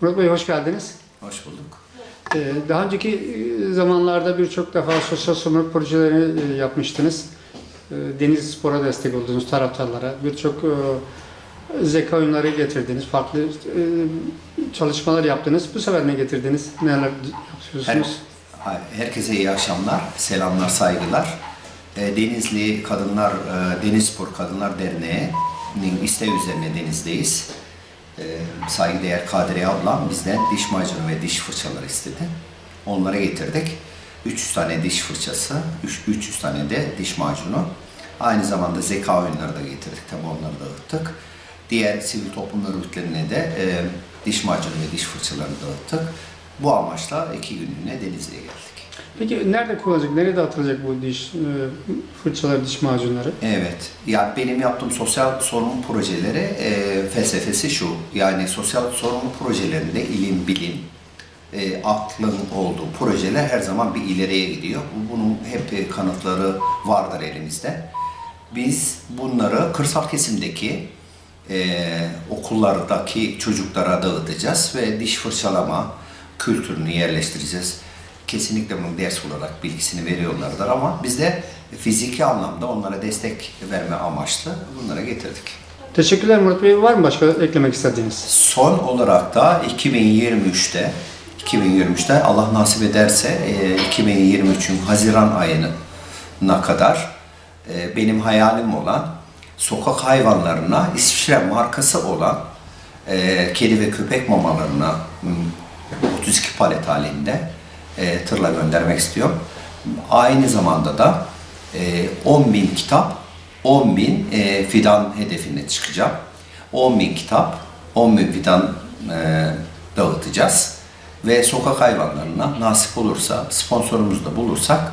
Murat Bey hoş geldiniz. Hoş bulduk. Ee, Daha önceki e, zamanlarda birçok defa sosyal sorumluluk projeleri e, yapmıştınız. Ee, Deniz Spor'a destek oldunuz taraftarlara. Birçok e, zeka oyunları getirdiniz. Farklı e, çalışmalar yaptınız. Bu sefer ne getirdiniz? Neler Her, yapıyorsunuz? ha- herkese iyi akşamlar, selamlar, saygılar. E, Denizli Kadınlar, Deniz Spor Kadınlar Derneği'nin isteği üzerine Deniz'deyiz. E, saygıdeğer Kadriye ablam bizden diş macunu ve diş fırçaları istedi. Onlara getirdik. 300 tane diş fırçası, üç- 300 tane de diş macunu. Aynı zamanda zeka oyunları da getirdik. Tabi onları dağıttık. Diğer sivil toplum örgütlerine de e, diş macunu ve diş fırçalarını dağıttık. Bu amaçla iki günlüğüne Denizli'ye geldik. Peki nerede kullanılacak, nerede atılacak bu diş e, fırçaları, diş macunları? Evet, ya benim yaptığım sosyal sorumlu projeleri e, felsefesi şu. Yani sosyal sorumlu projelerinde ilim, bilim, e, aklın olduğu projeler her zaman bir ileriye gidiyor. Bunun hep e, kanıtları vardır elimizde. Biz bunları kırsal kesimdeki e, okullardaki çocuklara dağıtacağız ve diş fırçalama kültürünü yerleştireceğiz. Kesinlikle bunun ders olarak bilgisini veriyorlardır ama biz de fiziki anlamda onlara destek verme amaçlı bunlara getirdik. Teşekkürler Murat Bey. Var mı başka eklemek istediğiniz? Son olarak da 2023'te 2023'te Allah nasip ederse e, 2023'ün Haziran ayına kadar e, benim hayalim olan sokak hayvanlarına İsviçre markası olan e, kedi ve köpek mamalarına hmm, 32 palet halinde e, tırla göndermek istiyorum. Aynı zamanda da e, 10 bin kitap, 10 bin e, fidan hedefine çıkacağım. 10 bin kitap, 10 bin fidan e, dağıtacağız. Ve sokak hayvanlarına nasip olursa, sponsorumuzu da bulursak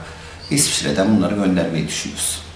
İsviçre'den bunları göndermeyi düşünüyoruz.